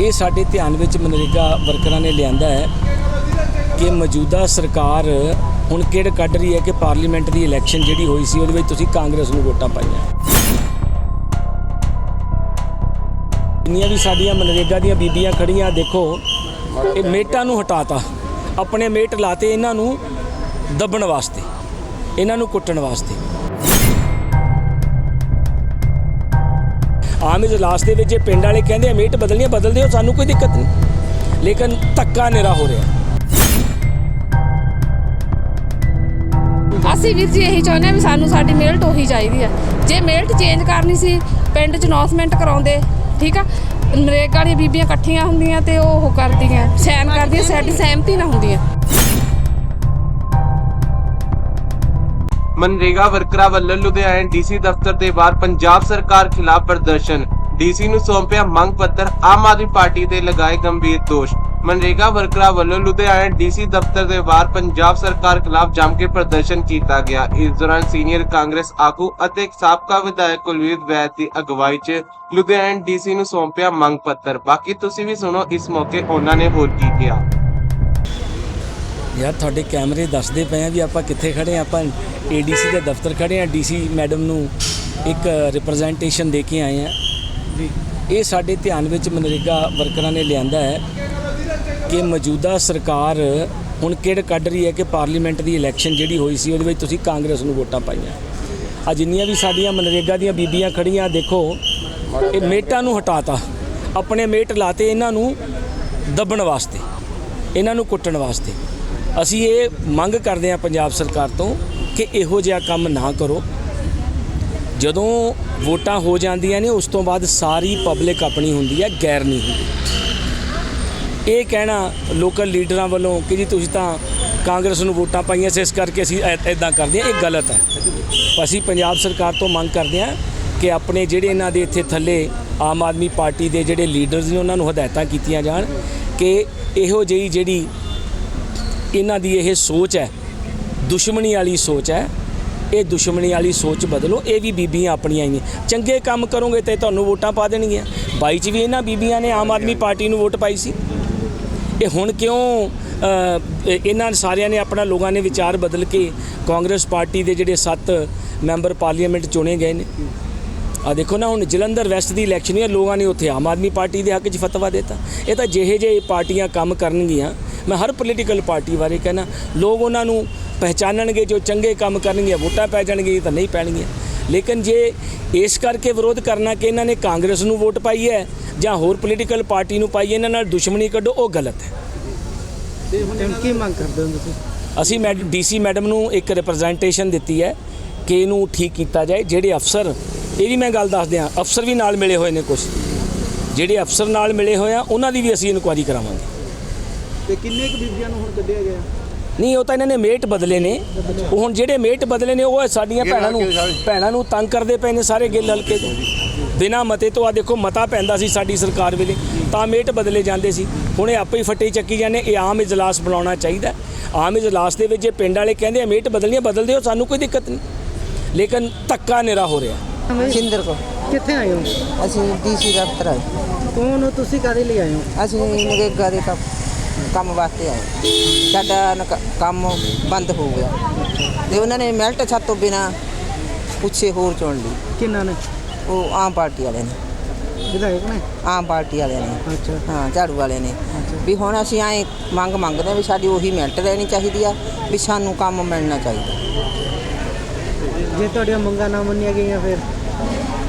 ਇਹ ਸਾਡੇ ਧਿਆਨ ਵਿੱਚ ਮਨਰੇਗਾ ਵਰਕਰਾਂ ਨੇ ਲਿਆਂਦਾ ਹੈ ਕਿ ਮੌਜੂਦਾ ਸਰਕਾਰ ਹੁਣ ਕਿਹੜ ਕੱਢ ਰਹੀ ਹੈ ਕਿ ਪਾਰਲੀਮੈਂਟ ਦੀ ਇਲੈਕਸ਼ਨ ਜਿਹੜੀ ਹੋਈ ਸੀ, ਉਹਦੇ ਵਿੱਚ ਤੁਸੀਂ ਕਾਂਗਰਸ ਨੂੰ ਵੋਟਾਂ ਪਾਈਆਂ। ਜਿੰਨੀਆਂ ਵੀ ਸਾਡੀਆਂ ਮਨਰੇਗਾ ਦੀਆਂ ਬੀਬੀਆਂ ਖੜੀਆਂ, ਦੇਖੋ, ਇਹ ਮੇਟਾਂ ਨੂੰ ਹਟਾਤਾ। ਆਪਣੇ ਮੇਟ ਲਾਤੇ ਇਹਨਾਂ ਨੂੰ ਦੱਬਣ ਵਾਸਤੇ, ਇਹਨਾਂ ਨੂੰ ਕੁੱਟਣ ਵਾਸਤੇ। ਆਮ ਇਜਲਾਸ ਦੇ ਵਿੱਚ ਇਹ ਪਿੰਡ ਵਾਲੇ ਕਹਿੰਦੇ ਆ ਮੇਟ ਬਦਲਣੀਆਂ ਬਦਲ ਦਿਓ ਸਾਨੂੰ ਕੋਈ ਦਿੱਕਤ ਨਹੀਂ। ਲੇਕਿਨ ਧੱਕਾ ਨਿਰਾ ਹੋ ਰਿਹਾ। ਅਸੀਂ ਵੀਰ ਜੀ ਇਹੀ ਚਾਹੁੰਦੇ ਹਾਂ ਵੀ ਸਾਨੂੰ ਸਾਡੀ ਮਿਲਟ ਉਹੀ ਚਾਹੀਦੀ ਆ। ਜੇ ਮਿਲਟ ਚੇਂਜ ਕਰਨੀ ਸੀ ਪਿੰਡ 'ਚ ਅਨਾਉਂਸਮੈਂਟ ਕਰਾਉਂਦੇ ਠੀਕ ਆ? ਨਰੇਗਾ ਵਾਲੀਆਂ ਬੀਬੀਆਂ ਇਕੱਠੀਆਂ ਹੁੰਦੀਆਂ ਤੇ ਉਹ ਉਹ ਕਰਦੀਆਂ ਸਾਈਨ ਕਰਦੀਆਂ ਸਾਡੀ ਸਹਿਮਤੀ ਨਾ ਹੁੰਦੀਆਂ। ਮਨਰੇਗਾ ਵਰਕਰਾਂ ਵੱਲੋਂ ਲੁਧਿਆਣਾ ਡੀਸੀ ਦਫ਼ਤਰ ਦੇ ਬਾਹਰ ਪੰਜਾਬ ਸਰਕਾਰ ਖਿਲਾਫ ਪ੍ਰਦਰਸ਼ਨ। ਡੀਸੀ ਨੂੰ ਸੌਂਪਿਆ ਮੰਗ ਪੱਤਰ, ਆਮ ਆਦਮੀ ਪਾਰਟੀ ਤੇ ਲਗਾਏ ਗੰਭੀਰ ਦੋਸ਼। ਮਨਰੇਗਾ ਵਰਕਰਾਂ ਵੱਲੋਂ ਲੁਧਿਆਣਾ ਡੀਸੀ ਦਫ਼ਤਰ ਦੇ ਬਾਹਰ ਪੰਜਾਬ ਸਰਕਾਰ ਖਿਲਾਫ ਜੰਮ ਕੇ ਪ੍ਰਦਰਸ਼ਨ ਕੀਤਾ ਗਿਆ। ਇਸ ਦੌਰਾਨ ਸੀਨੀਅਰ ਕਾਂਗਰਸ ਆਗੂ ਅਤੇ ਸਾਬਕਾ ਵਿਧਾਇਕ ਕੁਲਵੀਰ ਵੈਦ ਦੀ ਅਗਵਾਈ 'ਚ ਲੁਧਿਆਣਾ ਡੀਸੀ ਨੂੰ ਸੌਂਪਿਆ ਮੰਗ ਪੱਤਰ। ਬਾਕੀ ਤੁਸੀਂ ਵੀ ਸੁਣੋ, ਇਸ ਮੌਕੇ ਉਹਨਾਂ ਨੇ ਹੋਰ ਕੀ ਕਿਹਾ। ਯਾਰ, ਤੁਹਾਡੇ ਕੈਮਰੇ ਦੱਸਦੇ ਪਏ ਆ ਵੀ ਆਪਾਂ ਕਿੱਥੇ ਖੜੇ ਆ। ਆਪਾਂ ਏਡੀਸੀ ਦੇ ਦਫ਼ਤਰ ਖੜੇ ਆ। ਡੀਸੀ ਮੈਡਮ ਨੂੰ ਇੱਕ ਰਿਪਰੈਜ਼ੈਂਟੇਸ਼ਨ ਦੇ ਕੇ ਆਏ ਆ। ਇਹ ਸਾਡੇ ਧਿਆਨ ਵਿੱਚ ਮਨਰੇਗਾ ਵਰਕਰਾਂ ਨੇ ਲਿਆਂਦਾ ਹੈ ਕਿ ਮੌਜੂਦਾ ਸਰਕਾਰ ਹੁਣ ਕਿਹੜ ਕੱਢ ਰਹੀ ਹੈ ਕਿ ਪਾਰਲੀਮੈਂਟ ਦੀ ਇਲੈਕਸ਼ਨ ਜਿਹੜੀ ਹੋਈ ਸੀ, ਉਹਦੇ ਵਿੱਚ ਤੁਸੀਂ ਕਾਂਗਰਸ ਨੂੰ ਵੋਟਾਂ ਪਾਈਆਂ। ਆ ਜਿੰਨੀਆਂ ਵੀ ਸਾਡੀਆਂ ਮਨਰੇਗਾ ਦੀਆਂ ਬੀਬੀਆਂ ਖੜੀਆਂ ਦੇਖੋ, ਇਹ ਮੇਟਾਂ ਨੂੰ ਹਟਾਤਾ। ਆਪਣੇ ਮੇਟ ਲਾਤੇ ਇਹਨਾਂ ਨੂੰ ਦੱਬਣ ਵਾਸਤੇ, ਇਹਨਾਂ ਨੂੰ ਕੁੱਟਣ ਵਾਸਤੇ। ਅਸੀਂ ਇਹ ਮੰਗ ਕਰਦੇ ਹਾਂ ਪੰਜਾਬ ਸਰਕਾਰ ਤੋਂ ਕਿ ਇਹੋ ਜਿਹਾ ਕੰਮ ਨਾ ਕਰੋ। ਜਦੋਂ ਵੋਟਾਂ ਹੋ ਜਾਂਦੀਆਂ ਨੇ, ਉਸ ਤੋਂ ਬਾਅਦ ਸਾਰੀ ਪਬਲਿਕ ਆਪਣੀ ਹੁੰਦੀ ਹੈ, ਗੈਰ ਨਹੀਂ ਹੁੰਦੀ। ਇਹ ਕਹਿਣਾ ਲੋਕਲ ਲੀਡਰਾਂ ਵੱਲੋਂ ਕਿ ਜੀ ਤੁਸੀਂ ਤਾਂ ਕਾਂਗਰਸ ਨੂੰ ਵੋਟਾਂ ਪਾਈਆਂ ਸੀ, ਇਸ ਕਰਕੇ ਅਸੀਂ ਇਦਾਂ ਕਰਦੇ ਹਾਂ, ਇਹ ਗਲਤ ਹੈ। ਅਸੀਂ ਪੰਜਾਬ ਸਰਕਾਰ ਤੋਂ ਮੰਗ ਕਰਦੇ ਹਾਂ ਕਿ ਆਪਣੇ ਜਿਹੜੇ ਇਹਨਾਂ ਦੇ ਇੱਥੇ ਥੱਲੇ ਆਮ ਆਦਮੀ ਪਾਰਟੀ ਦੇ ਜਿਹੜੇ ਲੀਡਰਸ ਨੇ, ਉਹਨਾਂ ਨੂੰ ਹਦਾਇਤਾਂ ਕੀਤੀਆਂ ਜਾਣ ਕਿ ਇਹੋ ਜਿਹੀ ਜਿਹੜੀ ਇਹਨਾਂ ਦੀ ਇਹ ਸੋਚ ਹੈ। ਦੁਸ਼ਮਣੀ ਵਾਲੀ ਸੋਚ ਹੈ। ਇਹ ਦੁਸ਼ਮਣੀ ਵਾਲੀ ਸੋਚ ਬਦਲੋ। ਇਹ ਵੀ ਬੀਬੀਆਂ ਆਪਣੀਆਂ ਹੀ ਨੇ। ਚੰਗੇ ਕੰਮ ਕਰੋਗੇ ਤੇ ਤੁਹਾਨੂੰ ਵੋਟਾਂ ਪਾ ਦੇਣਗੀਆਂ। ਬਾਈ ਚ ਵੀ ਇਹਨਾਂ ਬੀਬੀਆਂ ਨੇ ਆਮ ਆਦਮੀ ਪਾਰਟੀ ਨੂੰ ਵੋਟ ਪਾਈ ਸੀ। ਇਹ ਹੁਣ ਕਿਉਂ ਇਹਨਾਂ ਸਾਰਿਆਂ ਨੇ ਆਪਣਾ ਲੋਕਾਂ ਨੇ ਵਿਚਾਰ ਬਦਲ ਕੇ ਕਾਂਗਰਸ ਪਾਰਟੀ ਦੇ ਜਿਹੜੇ 7 ਮੈਂਬਰ ਪਾਰਲੀਮੈਂਟ ਚੁਣੇ ਗਏ ਨੇ। ਆ ਦੇਖੋ ਨਾ ਹੁਣ ਜਲੰਧਰ ਵੈਸਟ ਦੀ ਇਲੈਕਸ਼ਨ ਹੈ ਲੋਕਾਂ ਨੇ ਉੱਥੇ ਆਮ ਆਦਮੀ ਪਾਰਟੀ ਦੇ ਹੱਕ 'ਚ ਫਤਵਾ ਦਿੱਤਾ। ਇਹ ਤਾਂ ਜਿਹੇ ਜਿਹੇ ਪਾਰਟੀਆਂ ਕੰਮ ਕਰਨਗੀਆਂ। ਮੈਂ ਹਰ ਪੋਲੀਟੀਕਲ ਪਾਰਟੀ ਬਾਰੇ ਕਹਿਣਾ ਲੋਕ ਉਹਨਾਂ ਨੂੰ ਪਹਿਚਾਨਣਗੇ ਜੋ ਚੰਗੇ ਕੰਮ ਕਰਨਗੇ ਵੋਟਾਂ ਪੈ ਜਾਣਗੇ ਤਾਂ ਨਹੀਂ ਪੈਣਗੀਆਂ। ਲੇਕਿਨ ਜੇ ਇਸ ਕਰਕੇ ਵਿਰੋਧ ਕਰਨਾ ਕਿ ਇਹਨਾਂ ਨੇ ਕਾਂਗਰਸ ਨੂੰ ਵੋਟ ਪਾਈ ਹੈ ਜਾਂ ਹੋਰ ਪੋਲੀਟੀਕਲ ਪਾਰਟੀ ਨੂੰ ਪਾਈ ਹੈ ਇਹਨਾਂ ਨਾਲ ਦੁਸ਼ਮਣੀ ਕੱਢੋ ਉਹ ਗਲਤ ਹੈ। ਤੇ ਹੁਣ ਕੀ ਮੰਗ ਕਰਦੇ ਹੋ ਤੁਸੀਂ? ਅਸੀਂ ਮੈਡ ਡੀਸੀ ਮੈਡਮ ਨੂੰ ਇੱਕ ਰਿਪਰੈਜ਼ੈਂਟੇਸ਼ਨ ਦਿੱਤੀ ਹੈ ਕਿ ਇਹਨੂੰ ਠੀਕ ਕੀਤਾ ਜਾਏ। ਜਿਹੜੇ ਅਫਸਰ ਇਹ ਵੀ ਮੈਂ ਗੱਲ ਦੱਸ ਦਿਆਂ ਅਫਸਰ ਵੀ ਨਾਲ ਮਿਲੇ ਹੋਏ ਨੇ ਕੁਝ ਜਿਹੜੇ ਅਫਸਰ ਨਾਲ ਮਿਲੇ ਹੋਏ ਆ ਉਹਨਾਂ ਦੀ ਵੀ ਅਸੀਂ ਇਨਕੁਆਇਰੀ ਕਰਾਵਾਂਗੇ। ਤੇ ਕਿੰਨੇ ਕੁ ਬੀਬੀਆਂ ਨੂੰ ਹੁਣ ਕੱਢਿਆ ਗਿਆ? ਨਹੀਂ ਉਹ ਤਾਂ ਇਹਨਾਂ ਨੇ ਮੇਟ ਬਦਲੇ ਨੇ। ਉਹ ਹੁਣ ਜਿਹੜੇ ਮੇਟ ਬਦਲੇ ਨੇ ਉਹ ਸਾਡੀਆਂ ਭੈਣਾਂ ਨੂੰ ਭੈਣਾਂ ਨੂੰ ਤੰਗ ਕਰਦੇ ਪਏ ਨੇ ਸਾਰੇ ਗਿੱਲ ਹਲਕੇ ਤੋਂ। ਬਿਨਾ ਮਤੇ ਤੋਂ ਆ ਦੇਖੋ ਮਤਾ ਪੈਂਦਾ ਸੀ ਸਾਡੀ ਸਰਕਾਰ ਵੇਲੇ ਤਾਂ ਮੇਟ ਬਦਲੇ ਜਾਂਦੇ ਸੀ। ਹੁਣ ਇਹ ਆਪੇ ਹੀ ਫੱਟੇ ਚੱਕੀ ਜਾਂਦੇ ਇਹ ਆਮ ਇਜਲਾਸ ਬੁਲਾਉਣਾ ਚਾਹੀਦਾ। ਆਮ ਇਜਲਾਸ ਦੇ ਵਿੱਚ ਜੇ ਪਿੰਡ ਵਾਲੇ ਕਹਿੰਦੇ ਆ ਮੇਟ ਬਦਲਣੀਆਂ ਬਦਲ ਦਿਓ ਸਾਨੂੰ ਕੋਈ ਦਿੱਕਤ ਨਹੀਂ। ਲੇਕਿਨ ਧੱਕਾ ਨਿਰਾ ਹੋ ਰਿਹਾ। ਸਿੰਦਰ ਕੋ ਕਿੱਥੇ ਆਏ ਹੋ? ਅਸੀਂ ਡੀਸੀ ਦਫ਼ਤਰ ਆਏ। ਕੌਣ ਹੋ? ਤੁਸੀਂ ਕਾਹਦੇ ਲਈ ਆਏ ਹੋ? ਅਸੀਂ ਨਰੇਗਾ ਦੇ ਕੰਮ ਕੰਮ ਵਾਸਤੇ ਆਏ। ਸਾਡਾ ਨਕ- ਕੰਮ ਬੰਦ ਹੋ ਗਿਆ। ਤੇ ਉਹਨਾਂ ਨੇ ਮੈਲਟ ਛੱਤ ਤੋਂ ਬਿਨਾ ਪੁੱਛੇ ਹੋਰ ਚੁਣ ਲਈ। ਕਿੰਨਾ ਨੇ? ਉਹ ਆਮ ਪਾਰਟੀ ਵਾਲੇ ਨੇ। ਵਿਧਾਇਕ ਨੇ? ਆਮ ਪਾਰਟੀ ਵਾਲੇ ਨੇ। ਅੱਛਾ। ਹਾਂ ਝਾੜੂ ਵਾਲੇ ਨੇ। ਵੀ ਹੁਣ ਅਸੀਂ ਐਂ ਮੰਗ ਮੰਗਦੇ ਹਾਂ ਵੀ ਸਾਡੀ ਉਹੀ ਮੈਲਟ ਰਹਿਣੀ ਚਾਹੀਦੀ ਆ ਵੀ ਸਾਨੂੰ ਕੰਮ ਮਿਲਣਾ ਚਾਹੀਦਾ। ਜੇ ਤੁਹਾਡੀਆਂ ਮੰਗਾਂ ਨਾ ਮੰਨੀਆਂ ਗਈਆਂ ਫਿਰ?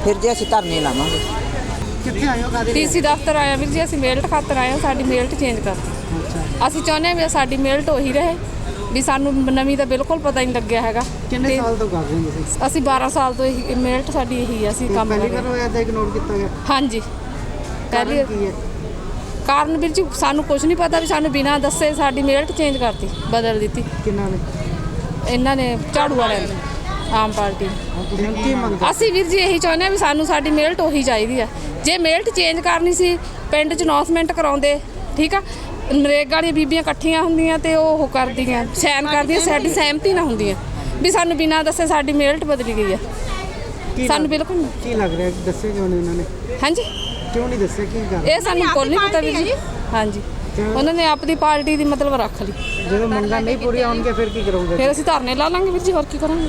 ਫਿਰ ਜੇ ਅਸੀਂ ਧਰਨੇ ਲਾਵਾਂਗੇ। ਕਿੱਥੇ ਆਏ ਹੋ ਲਈ? ਡੀਸੀ ਦਫ਼ਤਰ ਆਇਆ ਵੀਰ ਜੀ ਅਸੀਂ ਮਿਲਟ ਖਾਤਰ ਆਏ ਹਾਂ ਸਾਡੀ ਮਿਲਟ ਚੇਂਜ ਕਰਤੀ। ਅਸੀਂ ਚਾਹੁੰਦੇ ਹਾਂ ਵੀ ਸਾਡੀ ਮਿਲਟ ਉਹੀ ਰਹੇ ਵੀ ਸਾਨੂੰ ਨਵੀਂ ਦਾ ਬਿਲਕੁਲ ਪਤਾ ਹੀ ਨਹੀਂ ਲੱਗਿਆ ਹੈਗਾ। ਕਿੰਨੇ ਤੇ ਸਾਲ ਤੋਂ ਕਰ ਰਹੇ ਹੋ ਤੁਸੀਂ? ਅਸੀਂ 12 ਸਾਲ ਤੋਂ ਇਹੀ ਮਿਲਟ ਸਾਡੀ ਇਹੀ ਆ ਅਸੀਂ ਤੇ ਕੰਮ ਕਰ ਪਹਿਲੀ ਰਹੇ ਵਾਰ ਹਾਂ। ਹੋਇਆ ਤਾਂ ਇਗਨੋਰ ਕੀਤਾ ਗਿਆ? ਹਾਂਜੀ। ਪਹਿਲੀ ਕਾਰਨ ਕੀ ਹੈ? ਕਾਰਨ ਵੀਰ ਜੀ ਸਾਨੂੰ ਕੁਝ ਨਹੀਂ ਪਤਾ ਵੀ ਸਾਨੂੰ ਬਿਨਾਂ ਦੱਸੇ ਸਾਡੀ ਮਿਲਟ ਚੇਂਜ ਕਰਤੀ ਬਦਲ ਦਿੱਤੀ। ਕਿੰਨਾ ਨੇ? ਇਹਨਾਂ ਨੇ ਝਾੜੂ ਵਾਲਿਆਂ ਨੇ ਆਮ ਪਾਰਟੀ ਅਸੀਂ ਵੀਰ ਜੀ ਇਹੀ ਚਾਹੁੰਦੇ ਹਾਂ ਵੀ ਸਾਨੂੰ ਸਾਡੀ ਮਿਲਟ ਉਹੀ ਚਾਹੀਦੀ ਆ। ਜੇ ਮਿਲਟ ਚੇਂਜ ਕਰਨੀ ਸੀ ਪਿੰਡ 'ਚ ਅਨਾਉਂਸਮੈਂਟ ਕਰਾਉਂਦੇ ਠੀਕ ਆ? ਨਰੇਗਾ ਵਾਲੀਆਂ ਬੀਬੀਆਂ ਇਕੱਠੀਆਂ ਹੁੰਦੀਆਂ ਤੇ ਉਹ ਉਹ ਕਰਦੀਆਂ ਸਾਈਨ ਕਰਦੀਆਂ ਸਾਡੀ ਸਹਿਮਤੀ ਨਾ ਹੁੰਦੀਆਂ ਵੀ ਸਾਨੂੰ ਬਿਨਾਂ ਦੱਸੇ ਸਾਡੀ ਮਿਲਟ ਬਦਲੀ ਗਈ ਕੀ ਸਾਨੂੰ ਬਿਲਕੁਲ ਕੀ ਲੱਗ ਰਿਹਾ? ਦੱਸੇ ਕਿਉਂ ਨਹੀਂ ਉਹਨਾਂ ਨੇ? ਹਾਂਜੀ। ਕਿਉਂ ਨਹੀਂ ਦੱਸਿਆ? ਕੀ ਕਰ ਇਹ ਸਾਨੂੰ ਕੋਈ ਨਹੀਂ ਪਤਾ ਵੀ ਜੀ। ਹਾਂਜੀ। ਉਹਨਾਂ ਨੇ ਆਪਣੀ ਪਾਰਟੀ ਦੀ ਮਤਲਬ ਰੱਖ ਲਈ। ਜਦੋਂ ਮੰਗਾਂ ਨਹੀਂ ਪੂਰੀਆਂ ਹੋਣਗੀਆਂ ਫਿਰ ਕੀ ਕਰੋਗੇ? ਫਿਰ ਅਸੀਂ ਧਰਨੇ ਲਾ ਲਾਂਗੇ ਵੀਰ ਜੀ ਹੋਰ ਕੀ ਕਰਾਂਗੇ?